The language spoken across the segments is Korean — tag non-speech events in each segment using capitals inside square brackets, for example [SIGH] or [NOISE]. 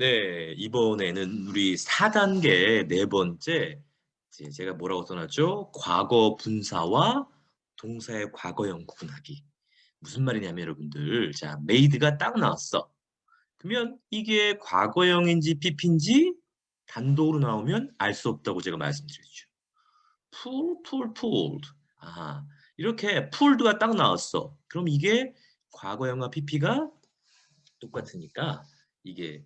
네, 이번에는 우리 4단계 네 번째 제가 뭐라고 써놨죠? 과거 분사와 동사의 과거형 구분하기. 무슨 말이냐면 여러분들 자 메이드가 딱 나왔어. 그러면 이게 과거형인지 PP인지 단독으로 나오면 알 수 없다고 제가 말씀드렸죠. pull, pull, pulled. 아, 이렇게 pulled가 딱 나왔어. 그럼 이게 과거형과 PP가 똑같으니까 이게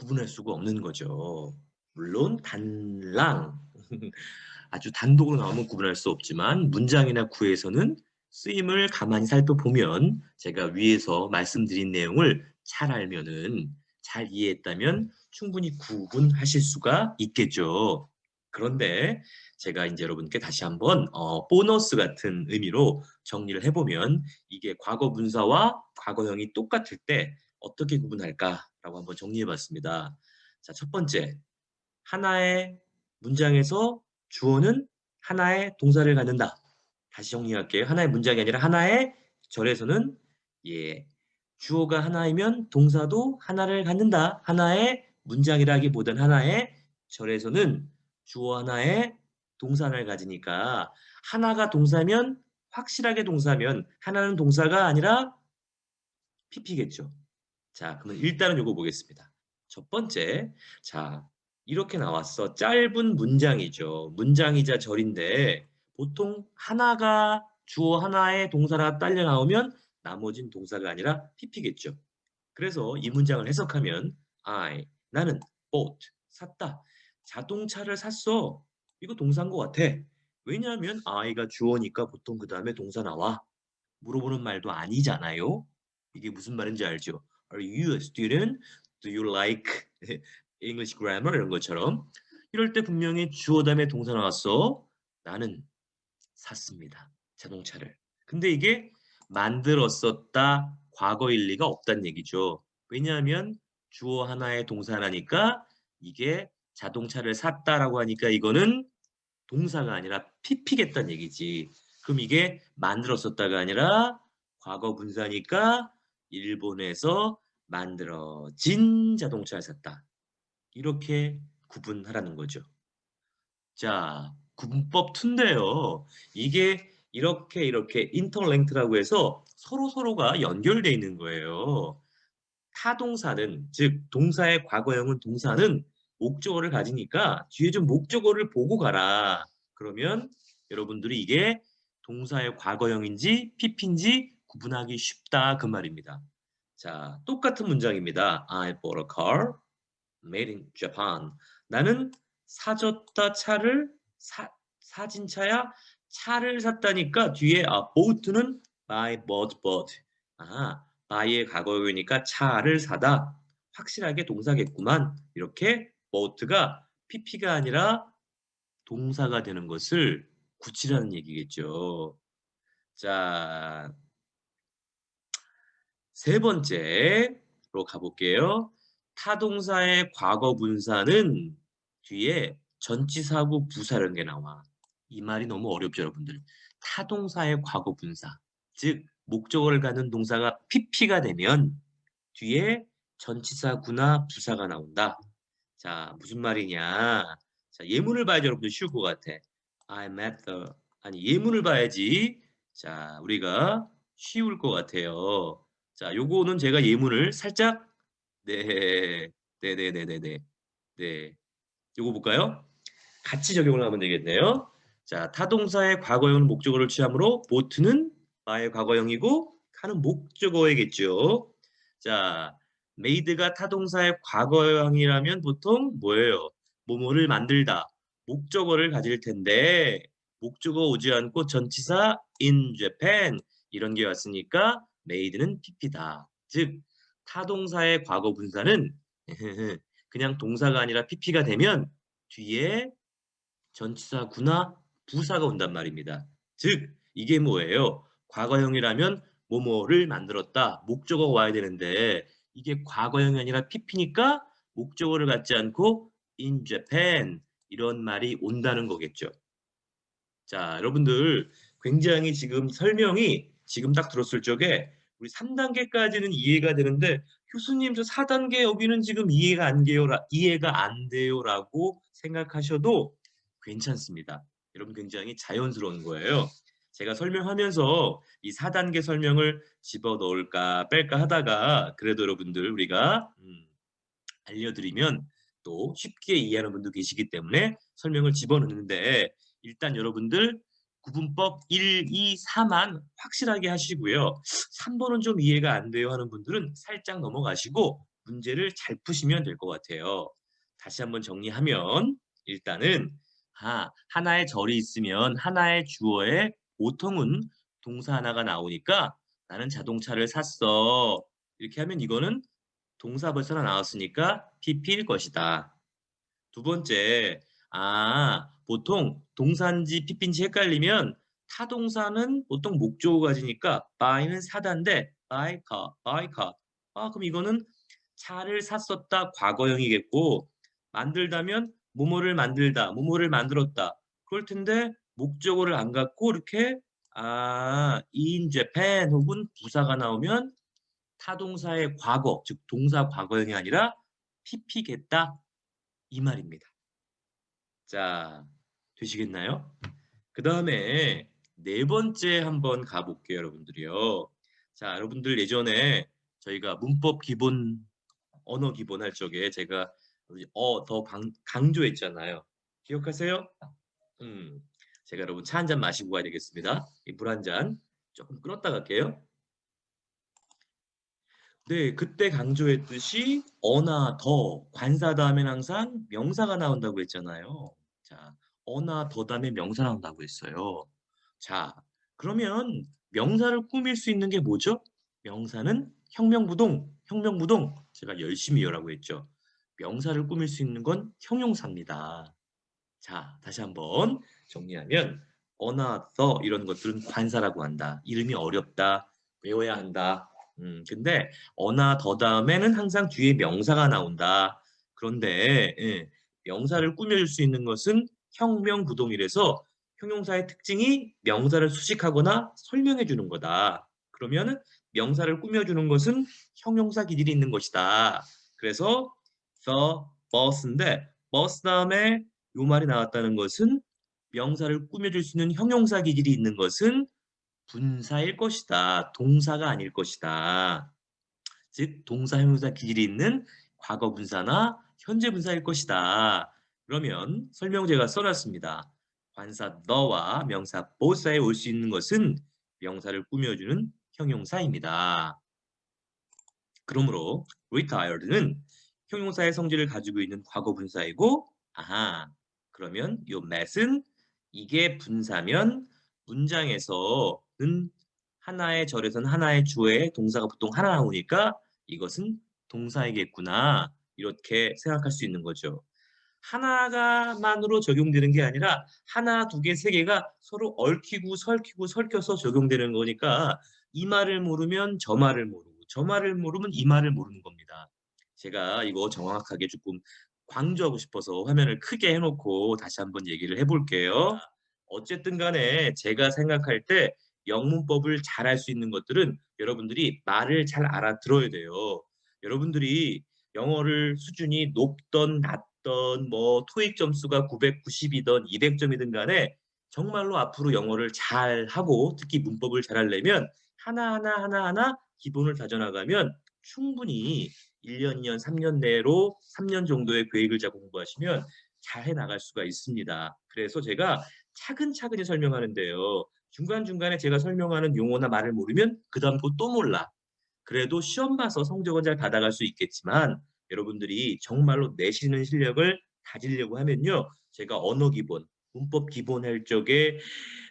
구분할 수가 없는 거죠. 물론 단랑 [LAUGHS] 아주 단독으로 나오면 구분할 수 없지만 문장이나 구에서는 쓰임을 가만히 살펴보면 제가 위에서 말씀드린 내용을 잘 알면은 잘 이해했다면 충분히 구분하실 수가 있겠죠. 그런데 제가 이제 여러분께 다시 한번 어, 보너스 같은 의미로 정리를 해보면 이게 과거 분사와 과거형이 똑같을 때 어떻게 구분할까 라고 한번 정리해 봤습니다. 자, 첫 번째 하나의 문장에서 주어는 하나의 동사를 갖는다. 다시 정리할게요. 하나의 문장이 아니라 하나의 절에서는 예 주어가 하나이면 동사도 하나를 갖는다. 하나의 문장이라기보단 하나의 절에서는 주어 하나의 동사 하나를 가지니까 하나가 동사면 확실하게 동사면 하나는 동사가 아니라 PP겠죠. 자, 그러면 일단은 요거 보겠습니다. 첫 번째, 자 이렇게 나왔어. 짧은 문장이죠. 문장이자 절인데 보통 하나가 주어 하나의 동사가 딸려 나오면 나머진 동사가 아니라 PP겠죠. 그래서 이 문장을 해석하면 I, 나는 bought, 샀다. 자동차를 샀어. 이거 동사인 것 같아. 왜냐하면 I가 주어니까 보통 그 다음에 동사 나와. 물어보는 말도 아니잖아요. 이게 무슨 말인지 알죠? Are you a student? Do you like [LAUGHS] English grammar 이런 것처럼 이럴 때 분명히 주어 다음에 동사 나왔어. 나는 샀습니다. 자동차를. 근데 이게 만들었었다 과거 일 리가 없다는 얘기죠. 왜냐하면 주어 하나에 동사 하나니까 이게 자동차를 샀다라고 하니까 이거는 동사가 아니라 PP겠다는 얘기지. 그럼 이게 만들었었다가 아니라 과거 분사니까 일본에서 만들어진 자동차를 샀다. 이렇게 구분하라는 거죠. 자, 구분법 2인데요. 이게 이렇게 이렇게 인터랭크라고 해서 서로 서로가 연결되어 있는 거예요. 타동사는 즉 동사의 과거형은 동사는 목적어를 가지니까 뒤에 좀 목적어를 보고 가라. 그러면 여러분들이 이게 동사의 과거형인지 PP인지 구분하기 쉽다 그 말입니다. 자, 똑같은 문장입니다. I bought a car made in Japan. 나는 사줬다 차를 사, 사진 차야 차를 샀다니까 뒤에 아 boat는 buy bought bought. 아, buy의 과거형이니까 차를 사다. 확실하게 동사겠구만. 이렇게 bought가 pp가 아니라 동사가 되는 것을 굳히라는 얘기겠죠. 자, 세 번째로 가볼게요. 타동사의 과거 분사는 뒤에 전치사구 부사라는 게 나와. 이 말이 너무 어렵죠, 여러분들. 타동사의 과거 분사, 즉 목적어를 갖는 동사가 pp가 되면 뒤에 전치사구나 부사가 나온다. 자, 무슨 말이냐? 자, 예문을 봐야지 여러분들 쉬울 것 같아. I met the 아니 예문을 봐야지. 자, 우리가 쉬울 것 같아요. 자, 요거는 제가 예문을 살짝 네, 네, 네, 네, 네, 네, 네. 요거 볼까요? 같이 적용을 하면 되겠네요. 자, 타동사의 과거형 목적어를 취함으로 보트는 바의 과거형이고 카는 목적어이겠죠. 자, 메이드가 타동사의 과거형이라면 보통 뭐예요? 뭐뭐를 만들다. 목적어를 가질 텐데 목적어 오지 않고 전치사 in Japan 이런 게 왔으니까 메이드는 PP다. 즉 타동사의 과거 분사는 [LAUGHS] 그냥 동사가 아니라 PP가 되면 뒤에 전치사구나 부사가 온단 말입니다. 즉 이게 뭐예요? 과거형이라면 뭐뭐를 만들었다. 목적어가 와야 되는데 이게 과거형이 아니라 PP니까 목적어를 갖지 않고 in Japan 이런 말이 온다는 거겠죠. 자, 여러분들 굉장히 지금 설명이 지금 딱 들었을 적에 우리 3 단계까지는 이해가 되는데 "교수님 저 4 단계 여기는 지금 이해가 안 돼요."라 "이해가 안 돼요."라고 생각하셔도 괜찮습니다. 여러분 굉장히 자연스러운 거예요. 제가 설명하면서 이 4 단계 설명을 집어넣을까 뺄까 하다가 그래도 여러분들 우리가 음 알려드리면 또 쉽게 이해하는 분도 계시기 때문에 설명을 집어넣는데 일단 여러분들 구분법 1, 2, 4만 확실하게 하시고요. 3 번은 좀 이해가 안 돼요 하는 분들은 살짝 넘어가시고 문제를 잘 푸시면 될 것 같아요. 다시 한번 정리하면 일단은 아 하나의 절이 있으면 하나의 주어에 보통은 동사 하나가 나오니까 "나는 자동차를 샀어." 이렇게 하면 이거는 동사 벌써 하나 나왔으니까 PP일 것이다. 두 번째 아 보통 동사인지 PP인지 헷갈리면 타동사는 보통 목적어 가지니까 buy는 사다인데 buy car, buy car. 아 그럼 이거는 차를 샀었다 과거형이겠고 만들다면 뭐뭐를 만들다, 뭐뭐를 만들었다. 그럴 텐데 목적어를 안 갖고 이렇게 아 in Japan 혹은 부사가 나오면 타동사의 과거, 즉 동사 과거형이 아니라 PP겠다 이 말입니다. 자, 되시겠나요? 그 다음에 네 번째 한번 가 볼게요, 여러분들이요. 자, 여러분들 예전에 저희가 문법 기본 언어 기본 할 적에 제가 어 더 강조했잖아요. 기억하세요? 음. 제가 여러분 차 한 잔 마시고 가야 되겠습니다. 물 한 잔 조금 끊었다 갈게요. 네. 그때 강조했듯이 어나 더 관사 다음에는 항상 명사가 나온다고 했잖아요. 자 어나 더 다음에 명사 나온다고 했어요. 자 그러면 명사를 꾸밀 수 있는 게 뭐죠? 명사는 혁명부동, 혁명부동 제가 열심히 요라고 했죠. 명사를 꾸밀 수 있는 건 형용사입니다. 자 다시 한번 정리하면 어나 더 이런 것들은 관사라고 한다. 이름이 어렵다. 외워야 한다. 음 근데 어나 더 다음에는 항상 뒤에 명사가 나온다. 그런데 예, 명사를 꾸며줄 수 있는 것은 혁명부동이라서 형용사의 특징이 명사를 수식하거나 설명해 주는 거다. 그러면은 명사를 꾸며주는 것은 형용사 기질이 있는 것이다. 그래서 the bus인데 bus 다음에 요 말이 나왔다는 것은 명사를 꾸며줄 수 있는 형용사 기질이 있는 것은 분사일 것이다. 동사가 아닐 것이다. 즉 동사 형용사 기질이 있는 과거 분사나 현재 분사일 것이다. 그러면 설명 제가 써놨습니다. 관사 너와 명사 both에 올 수 있는 것은 명사를 꾸며주는 형용사입니다. 그러므로 retired는 형용사의 성질을 가지고 있는 과거 분사이고 아하 그러면 요 mat은 이게 분사면 문장에서는 하나의 절에서는 하나의 주어에 동사가 보통 하나 나오니까 이것은 동사이겠구나 이렇게 생각할 수 있는 거죠. 하나가만으로 적용되는 게 아니라 하나, 두 개, 세 개가 서로 얽히고 설키고 설켜서 적용되는 거니까 이 말을 모르면 저 말을 모르고 저 말을 모르면 이 말을 모르는 겁니다. 제가 이거 정확하게 조금 강조하고 싶어서 화면을 크게 해놓고 다시 한번 얘기를 해볼게요. 어쨌든 간에 제가 생각할 때 영문법을 잘 할 수 있는 것들은 여러분들이 말을 잘 알아들어야 돼요. 여러분들이 영어를 수준이 높던 낮 던 뭐 토익 점수가 990이든 200점이든 간에 정말로 앞으로 영어를 잘하고 특히 문법을 잘 하려면 하나하나 하나하나 기본을 다져나가면 충분히 1년, 2년, 3년 내로 3년 정도의 계획을 잡고 공부하시면 잘 해나갈 수가 있습니다. 그래서 제가 차근차근히 설명하는데요. 중간중간에 제가 설명하는 용어나 말을 모르면 그 다음 거 또 몰라. 그래도 시험 봐서 성적은 잘 받아갈 수 있겠지만 여러분들이 정말로 내시는 실력을 다지려고 하면요. 제가 언어 기본, 문법 기본 할 적에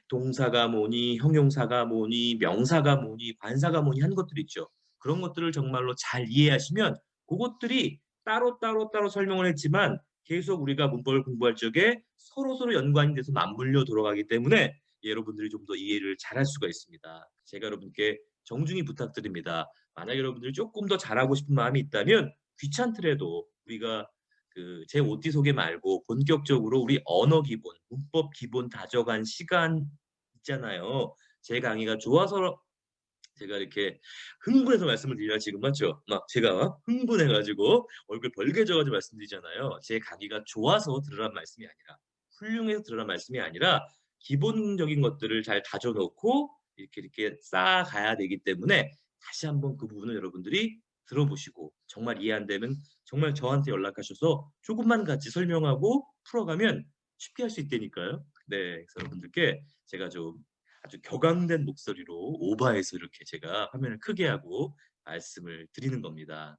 동사가 뭐니, 형용사가 뭐니, 명사가 뭐니, 관사가 뭐니 한 것들 있죠. 그런 것들을 정말로 잘 이해하시면 그것들이 따로 따로 따로 설명을 했지만 계속 우리가 문법을 공부할 적에 서로 서로 연관이 돼서 맞물려 돌아가기 때문에 여러분들이 좀 더 이해를 잘할 수가 있습니다. 제가 여러분께 정중히 부탁드립니다. 만약 여러분들이 조금 더 잘하고 싶은 마음이 있다면 귀찮더라도 우리가 그 제 OT 소개 말고 본격적으로 우리 언어 기본, 문법 기본 다져간 시간 있잖아요. 제 강의가 좋아서 제가 이렇게 흥분해서 말씀을 드려야 지금 맞죠? 막 제가 흥분해 가지고 얼굴 벌개져 가지고 말씀드리잖아요. 제 강의가 좋아서 들으란 말씀이 아니라 훌륭해서 들으란 말씀이 아니라 기본적인 것들을 잘 다져 놓고 이렇게 이렇게 쌓아가야 되기 때문에 다시 한번 그 부분을 여러분들이 들어보시고 정말 이해 안 되면 정말 저한테 연락하셔서 조금만 같이 설명하고 풀어가면 쉽게 할 수 있다니까요. 네. 여러분들께 제가 좀 아주 격앙된 목소리로 오버해서 이렇게 제가 화면을 크게 하고 말씀을 드리는 겁니다.